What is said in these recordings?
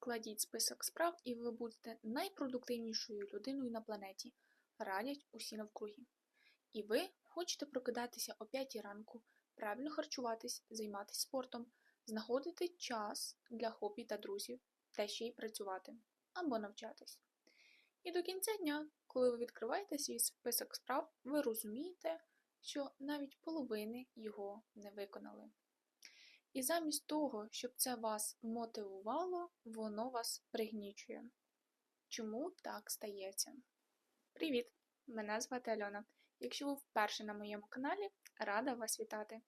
Складіть список справ, і ви будете найпродуктивнішою людиною на планеті, радять усі навкруги. І ви хочете прокидатися о 5 ранку, правильно харчуватись, займатися спортом, знаходити час для хобі та друзів, та ще й працювати або навчатись. І до кінця дня, коли ви відкриваєте свій список справ, ви розумієте, що навіть половини його не виконали. І замість того, щоб це вас мотивувало, воно вас пригнічує. Чому так стається? Привіт! Мене звати Альона. Якщо ви вперше на моєму каналі, рада вас вітати.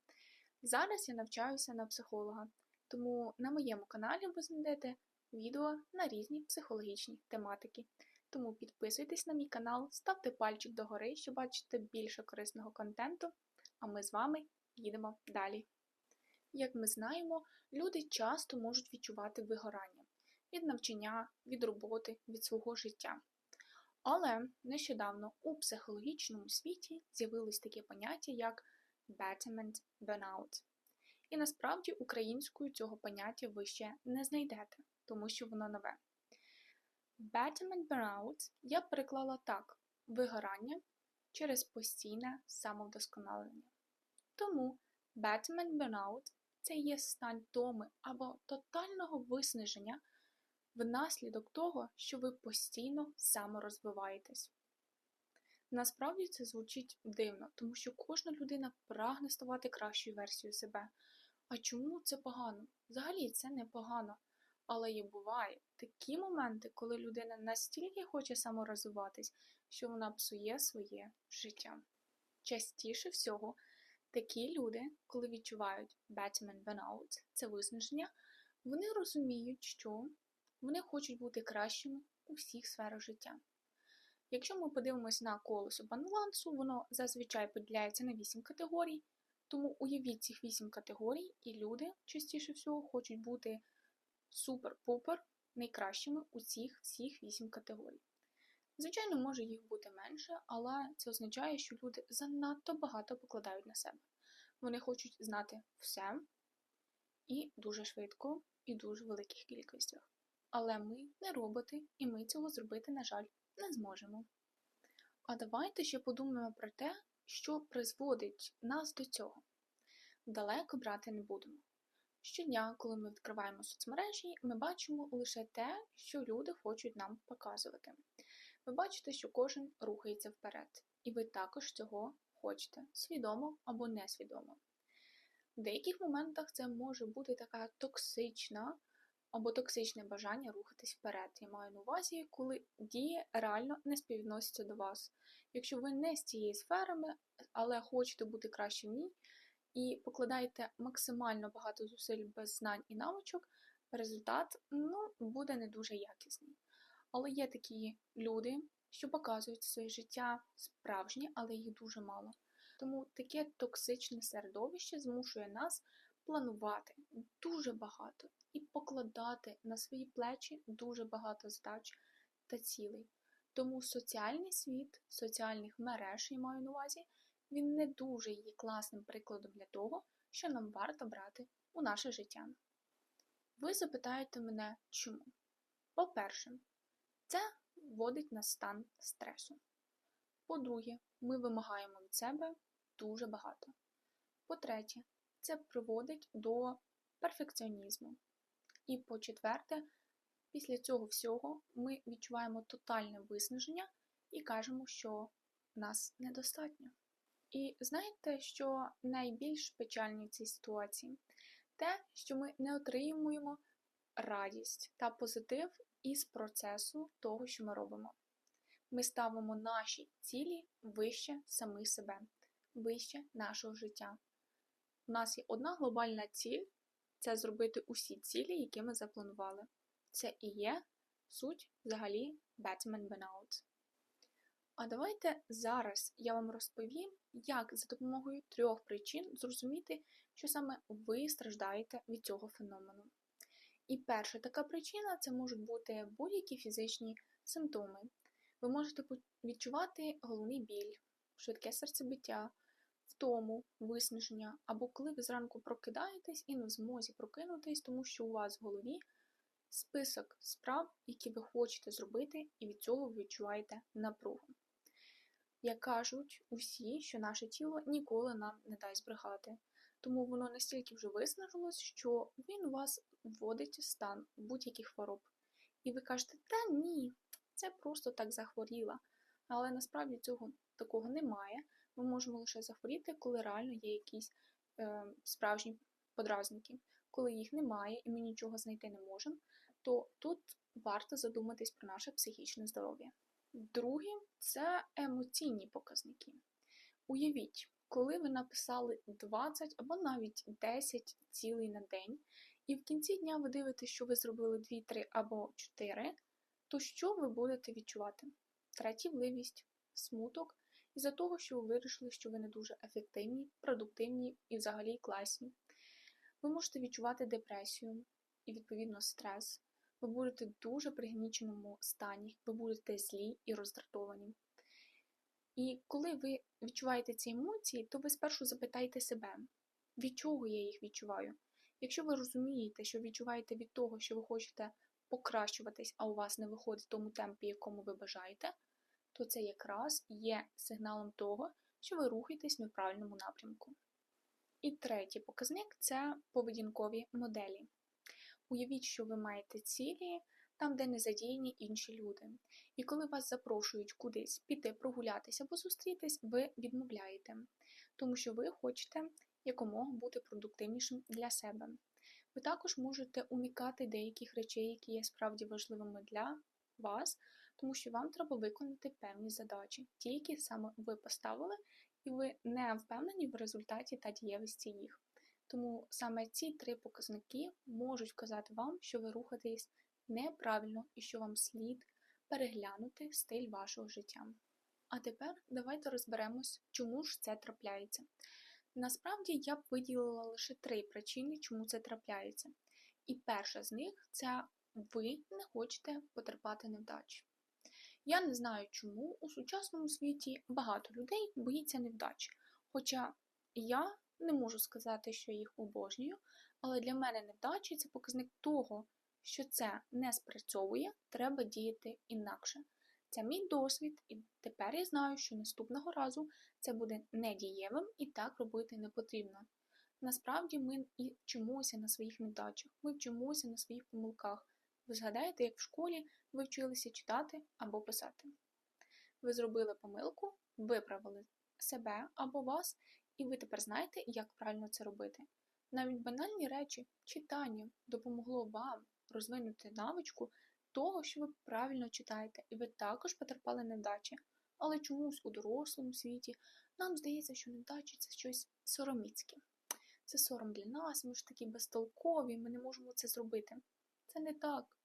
Зараз я навчаюся на психолога, тому на моєму каналі ви знайдете відео на різні психологічні тематики. Тому підписуйтесь на мій канал, ставте пальчик догори, щоб бачити більше корисного контенту, а ми з вами їдемо далі. Як ми знаємо, люди часто можуть відчувати вигорання від навчання, від роботи, від свого життя. Але нещодавно у психологічному світі з'явилось таке поняття як betterment burnout. І насправді українською цього поняття ви ще не знайдете, тому що воно нове. Betterment burnout я переклала так: вигорання через постійне самовдосконалення. Тому betterment burnout це є стан втоми або тотального виснаження внаслідок того, що ви постійно саморозвиваєтесь. Насправді це звучить дивно, тому що кожна людина прагне ставати кращою версією себе. А чому це погано? Взагалі це не погано. Але і буває такі моменти, коли людина настільки хоче саморозвиватись, що вона псує своє життя. Частіше всього, такі люди, коли відчувають Batman burnout, це виснаження, вони розуміють, що вони хочуть бути кращими у всіх сферах життя. Якщо ми подивимося на колесо балансу, воно зазвичай поділяється на 8 категорій, тому уявіть цих 8 категорій, і люди частіше всього хочуть бути супер-пупер найкращими у цих всіх 8 категорій. Звичайно, може їх бути менше, але це означає, що люди занадто багато покладають на себе. Вони хочуть знати все і дуже швидко, і дуже великих кількостях. Але ми не роботи, і ми цього зробити, на жаль, не зможемо. А давайте ще подумаємо про те, що призводить нас до цього. Далеко брати не будемо. Щодня, коли ми відкриваємо соцмережі, ми бачимо лише те, що люди хочуть нам показувати. Ви бачите, що кожен рухається вперед, і ви також цього хочете, свідомо або несвідомо. В деяких моментах це може бути така токсична або токсичне бажання рухатись вперед. Я маю на увазі, коли дії реально не співвідносяться до вас. Якщо ви не з цієї сфери, але хочете бути краще в ній, і покладаєте максимально багато зусиль без знань і навичок, результат ну, буде не дуже якісний. Але є такі люди, що показують своє життя справжнє, але їх дуже мало. Тому таке токсичне середовище змушує нас планувати дуже багато і покладати на свої плечі дуже багато задач та цілей. Тому соціальний світ, соціальних мереж, я маю на увазі, він не дуже є класним прикладом для того, що нам варто брати у наше життя. Ви запитаєте мене, чому? По-перше, це вводить на стан стресу. По-друге, ми вимагаємо від себе дуже багато. По-третє, це приводить до перфекціонізму. І по-четверте, після цього всього ми відчуваємо тотальне виснаження і кажемо, що нас недостатньо. І знаєте, що найбільш печальні в цій ситуації? Те, що ми не отримуємо радість та позитив із процесу того, що ми робимо. Ми ставимо наші цілі вище самих себе, вище нашого життя. У нас є одна глобальна ціль це зробити усі цілі, які ми запланували. Це і є суть взагалі Batman Burnout. А давайте зараз я вам розповім, як за допомогою трьох причин зрозуміти, що саме ви страждаєте від цього феномену. І перша така причина це можуть бути будь-які фізичні симптоми. Ви можете відчувати головний біль, швидке серцебиття, втому, виснаження, або коли ви зранку прокидаєтесь і не в змозі прокинутись, тому що у вас в голові список справ, які ви хочете зробити, і від цього ви відчуваєте напругу. Як кажуть усі, що наше тіло ніколи нам не дасть брехати, тому воно настільки вже виснажилось, що він у вас вводить в стан будь-яких хвороб. І ви кажете, та ні, це просто так захворіла. Але насправді цього такого немає. Ми можемо лише захворіти, коли реально є якісь е, справжні подразники. Коли їх немає і ми нічого знайти не можемо, то тут варто задуматись про наше психічне здоров'я. Друге це емоційні показники. Уявіть, коли ви написали 20 або навіть 10 цілей на день, і в кінці дня ви дивитесь, що ви зробили 2, 3 або 4, то що ви будете відчувати? Третівливість, смуток, із-за того, що ви вирішили, що ви не дуже ефективні, продуктивні і взагалі класні. Ви можете відчувати депресію і, відповідно, стрес. Ви будете в дуже пригніченому стані, ви будете злі і роздратовані. І коли ви відчуваєте ці емоції, то ви спершу запитайте себе, від чого я їх відчуваю. Якщо ви розумієте, що відчуваєте від того, що ви хочете покращуватись, а у вас не виходить в тому темпі, якому ви бажаєте, то це якраз є сигналом того, що ви рухаєтесь в неправильному напрямку. І третій показник це поведінкові моделі. Уявіть, що ви маєте цілі там, де не задіяні інші люди. І коли вас запрошують кудись піти прогулятися або зустрітись, ви відмовляєте, тому що ви хочете якомога бути продуктивнішим для себе. Ви також можете уникати деяких речей, які є справді важливими для вас, тому що вам треба виконати певні задачі, ті, які саме ви поставили, і ви не впевнені в результаті та дієвості їх. Тому саме ці три показники можуть вказати вам, що ви рухаєтесь неправильно і що вам слід переглянути стиль вашого життя. А тепер давайте розберемось, чому ж це трапляється. Насправді я б виділила лише три причини, чому це трапляється. І перша з них це ви не хочете потерпати невдачі. Я не знаю, чому у сучасному світі багато людей боїться невдач. Хоча я не можу сказати, що їх обожнюю, але для мене невдачі це показник того, що це не спрацьовує, треба діяти інакше. Це мій досвід, і тепер я знаю, що наступного разу це буде недієвим і так робити не потрібно. Насправді ми і вчимося на своїх невдачах, ми вчимося на своїх помилках. Ви згадаєте, як в школі ви вчилися читати або писати. Ви зробили помилку, виправили себе або вас, і ви тепер знаєте, як правильно це робити. Навіть банальні речі, читання допомогло вам розвинути навичку того, що ви правильно читаєте, і ви також потерпали невдачі. Але чомусь у дорослому світі нам здається, що невдачі це щось сороміцьке. Це сором для нас, ми ж такі безтолкові, ми не можемо це зробити. Це не так.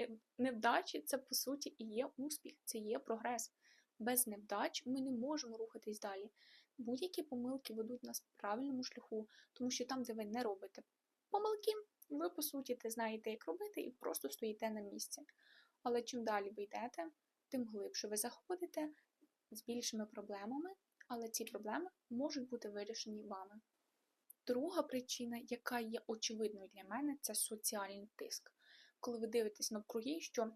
Е, невдачі це по суті і є успіх, це є прогрес. Без невдач ми не можемо рухатись далі. Будь-які помилки ведуть нас в правильному шляху, тому що там, де ви не робите помилки, ви, по суті, те знаєте, як робити, і просто стоїте на місці. Але чим далі ви йдете, тим глибше ви заходите з більшими проблемами, але ці проблеми можуть бути вирішені вами. Друга причина, яка є очевидною для мене, це соціальний тиск. Коли ви дивитесь навкруги, що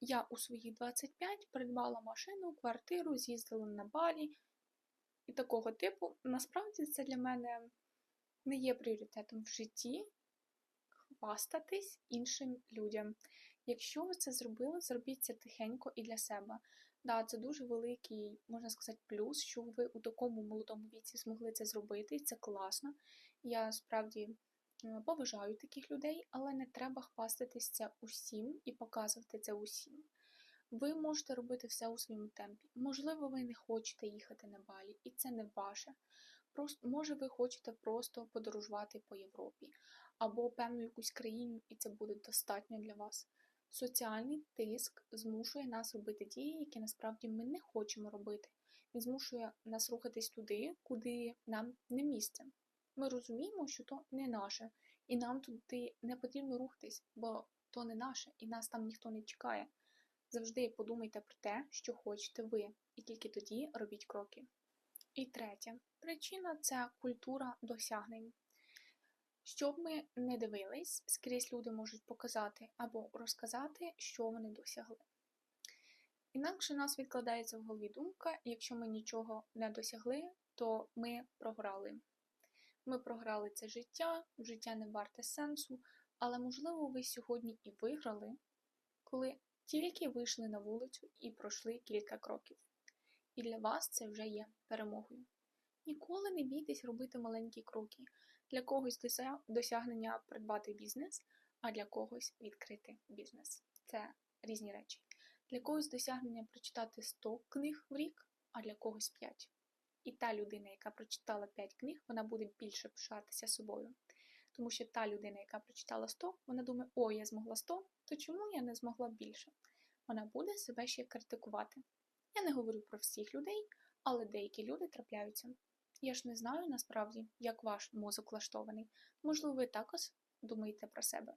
я у свої 25 придбала машину, квартиру, з'їздила на балі і такого типу, насправді це для мене не є пріоритетом в житті хвастатись іншим людям. Якщо ви це зробили, зробіть це тихенько і для себе. Да, це дуже великий, можна сказати, плюс, що ви у такому молодому віці змогли це зробити, і це класно. Я справді е, поважаю таких людей, але не треба хвастатись це усім і показувати це усім. Ви можете робити все у своєму темпі. Можливо, ви не хочете їхати на балі, і це не ваше. Може, ви хочете просто подорожувати по Європі або певну якусь країну, і це буде достатньо для вас. Соціальний тиск змушує нас робити дії, які насправді ми не хочемо робити. Він змушує нас рухатись туди, куди нам не місце. Ми розуміємо, що то не наше, і нам туди не потрібно рухатись, бо то не наше, і нас там ніхто не чекає. Завжди подумайте про те, що хочете ви, і тільки тоді робіть кроки. І третя причина це культура досягнень. Щоб ми не дивились, скрізь люди можуть показати або розказати, що вони досягли. Інакше нас відкладається в голові думка, якщо ми нічого не досягли, то ми програли. Ми програли це життя, життя не варте сенсу, але можливо ви сьогодні і виграли, коли тільки вийшли на вулицю і пройшли кілька кроків. І для вас це вже є перемогою. Ніколи не бійтесь робити маленькі кроки. Для когось досягнення придбати бізнес, а для когось відкрити бізнес. Це різні речі. Для когось досягнення прочитати 100 книг в рік, а для когось 5. І та людина, яка прочитала 5 книг, вона буде більше пишатися собою. Тому що та людина, яка прочитала 100, вона думає, о, я змогла 100, то чому я не змогла більше? Вона буде себе ще критикувати. Я не говорю про всіх людей, але деякі люди трапляються. Я ж не знаю насправді, як ваш мозок влаштований. Можливо, ви також думаєте про себе.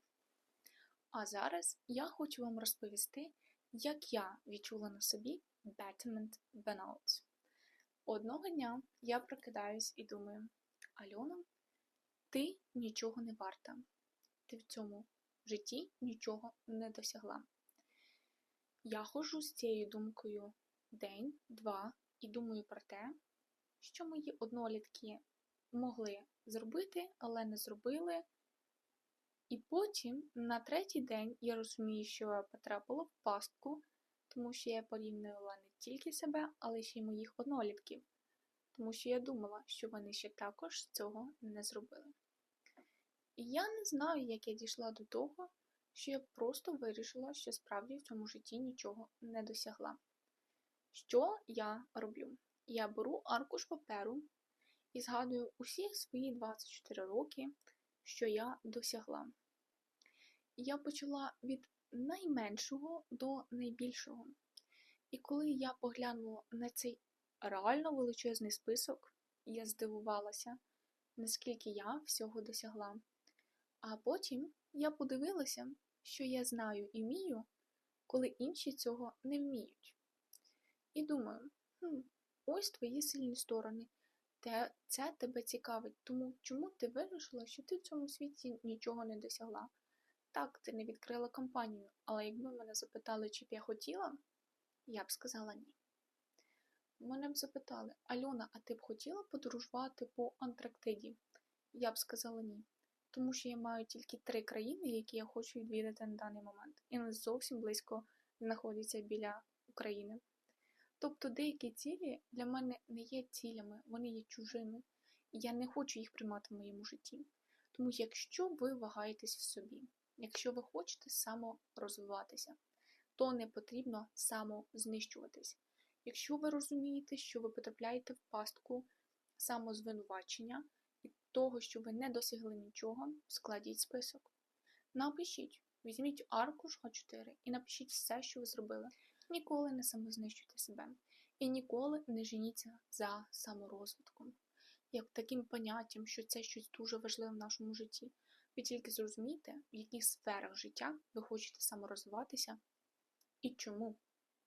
А зараз я хочу вам розповісти, як я відчула на собі betterment burnout. Одного дня я прокидаюсь і думаю: Альона, ти нічого не варта. Ти в цьому житті нічого не досягла. Я ходжу з цією думкою день, два і думаю про те, що мої однолітки могли зробити, але не зробили. І потім на третій день я розумію, що я потрапила в пастку, тому що я порівнювала не тільки себе, але ще й моїх однолітків, тому що я думала, що вони ще також цього не зробили. І я не знаю, як я дійшла до того, що я просто вирішила, що справді в цьому житті нічого не досягла. Що я роблю? Я беру аркуш паперу і згадую усі свої 24 роки, що я досягла. Я почала від найменшого до найбільшого. І коли я поглянула на цей реально величезний список, я здивувалася, наскільки я всього досягла. А потім я подивилася, що я знаю і вмію, коли інші цього не вміють. І думаю, хм, ось твої сильні сторони. Те, Це тебе цікавить, тому чому ти вирішила, що ти в цьому світі нічого не досягла? Так, ти не відкрила компанію, але якби мене запитали, чи б я хотіла, я б сказала ні. Мене б запитали, Альона, а ти б хотіла подорожувати по Антарктиді? Я б сказала ні. Тому що я маю тільки три країни, які я хочу відвідати на даний момент, і не зовсім близько знаходяться біля України. Тобто деякі цілі для мене не є цілями, вони є чужими, і я не хочу їх приймати в моєму житті. Тому, якщо ви вагаєтесь в собі, якщо ви хочете саморозвиватися, то не потрібно самознищуватись. Якщо ви розумієте, що ви потрапляєте в пастку самозвинувачення і того, що ви не досягли нічого, складіть список. Напишіть, візьміть аркуш А4 і напишіть все, що ви зробили. Ніколи не самознищуйте себе і ніколи не женіться за саморозвитком, як таким поняттям, що це щось дуже важливе в нашому житті. Ви тільки зрозумієте, в яких сферах життя ви хочете саморозвиватися і чому.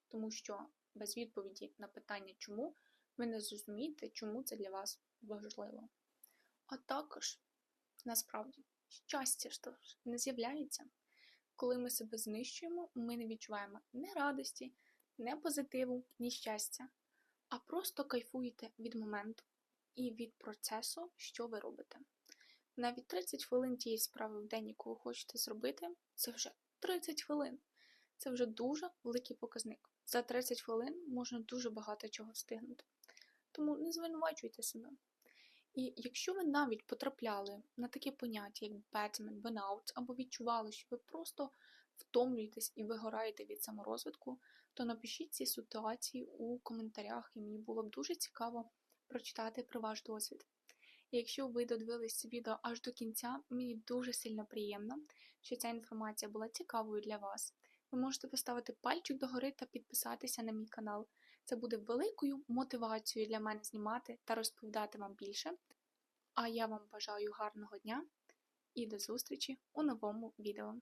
Тому що без відповіді на питання чому ви не зрозумієте, чому це для вас важливо. А також, насправді, щастя ж не з'являється. Коли ми себе знищуємо, ми не відчуваємо ні радості, ні позитиву, ні щастя, а просто кайфуєте від моменту і від процесу, що ви робите. Навіть 30 хвилин тієї справи в день, яку ви хочете зробити, це вже 30 хвилин. Це вже дуже великий показник. За 30 хвилин можна дуже багато чого встигнути. Тому не звинувачуйте себе. І якщо ви навіть потрапляли на таке поняття, як Batman, burnout, або відчували, що ви просто втомлюєтесь і вигораєте від саморозвитку, то напишіть ці ситуації у коментарях, і мені було б дуже цікаво прочитати про ваш досвід. І якщо ви додивились це відео аж до кінця, мені дуже сильно приємно, що ця інформація була цікавою для вас. Ви можете поставити пальчик догори та підписатися на мій канал. Це буде великою мотивацією для мене знімати та розповідати вам більше. А я вам бажаю гарного дня і до зустрічі у новому відео.